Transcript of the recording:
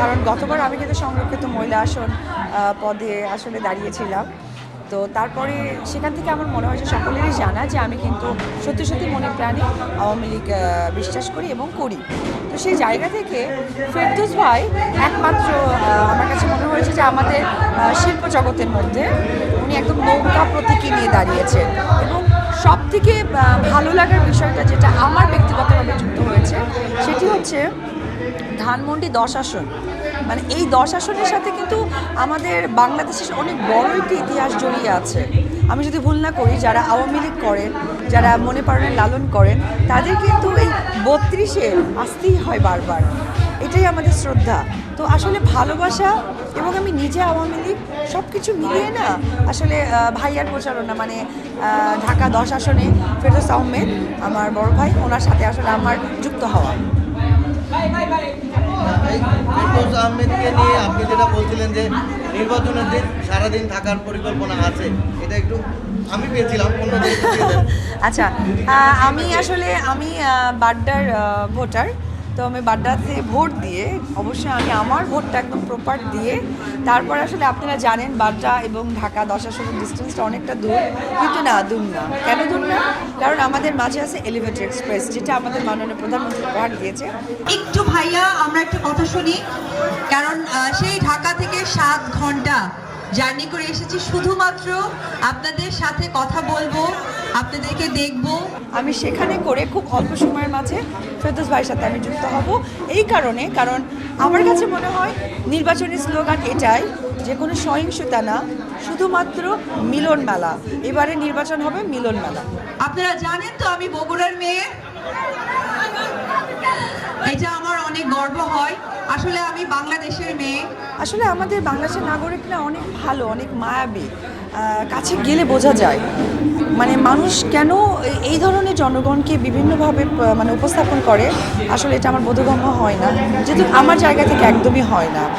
কারণ গতবার আমি কিন্তু সংরক্ষিত মহিলা আসন পদে আসলে দাঁড়িয়েছিলাম। তো তারপরে সেখান থেকে আমার মনে হয় যে সকলেরই জানা যে আমি কিন্তু সত্যি সত্যি মনে প্রাণে আওয়ামী লীগ বিশ্বাস করি এবং করি। তো সেই জায়গা থেকে ফেরদৌস ভাই একমাত্র আমার কাছে মনে হয়েছে যে আমাদের শিল্প জগতের মধ্যে উনি একদম নৌকা প্রতীকী নিয়ে দাঁড়িয়েছেন। এবং সব থেকে ভালো লাগার বিষয়টা যেটা আমার ধানমন্ডি দশ আসন। মানে এই দশ আসনের সাথে কিন্তু আমাদের বাংলাদেশের অনেক বড় একটি ইতিহাস জড়িয়ে আছে। আমি যদি ভুল না করি, যারা আওয়ামী লীগ করেন, যারা মনে প্রাণে লালন করেন, তাদের কিন্তু এই বত্রিশে আসতেই হয় বারবার। এটাই আমাদের শ্রদ্ধা। তো আসলে ভালোবাসা এবং আমি নিজে আওয়ামী লীগ সব কিছু মিলিয়ে না, আসলে ভাইয়ার প্রচারণা মানে ঢাকা দশ আসনে ফেরদৌস আহমেদ, আমার বড় ভাই, ওনার সাথে আসলে আমার যুক্ত হওয়া। ফেরদৌস আহমেদকে নিয়ে আপনি যেটা বলছিলেন যে নির্বাচনের দিন সারাদিন থাকার পরিকল্পনা আছে, এটা একটু আমি পেয়েছিলাম আচ্ছা আমি আসলে, আমি বাড্ডার ভোটার। তো আমি বাড্ডাতে ভোট দিয়ে, অবশ্যই আমি আমার ভোটটা একদম প্রপার দিয়ে, তারপর আসলে আপনারা জানেন বাড্ডা এবং ঢাকা দশ আসনের ডিস্টেন্সটা অনেকটা দূর, কিন্তু না, দূর না। কেন দূর না? কারণ আমাদের মাঝে আছে এলিভেটেড এক্সপ্রেস যেটা আমাদের মাননীয় প্রধানমন্ত্রী উপহার দিয়েছে। একটু ভাইয়া, আমরা একটা কথা শুনি। কারণ সেই ঢাকা থেকে সাত ঘণ্টা জার্নি করে এসেছি। শুধুমাত্র আপনাদের সাথে কথা বলব আপনাদেরকে দেখব। আমি সেখানে করে খুব অল্প সময়ের মাঝে ফেরদৌস ভাইয়ের সাথে আমি যুক্ত হব। এই কারণে কারণ আমার কাছে মনে হয় নির্বাচনী স্লোগান এটাই যে কোনো সহিংসতা না শুধুমাত্র মিলন মেলা। এবারে নির্বাচন হবে মিলন মেলা। আপনারা জানেন তো আমি বগুড়ার মেয়ে। এটা আমার অনেক গর্ব হয়। আসলে আমি বাংলাদেশের মেয়ে। আসলে আমাদের বাংলাদেশের নাগরিকরা অনেক ভালো, অনেক মায়াবী। কাছে গেলে বোঝা যায়। মানে মানুষ কেন এই- ধরনের জনগণকে বিভিন্নভাবে মানে উপস্থাপন করে? আসলে এটা আমার বোধগম্য হয় না। যেহেতু আমার জায়গা থেকে একদমই হয় না।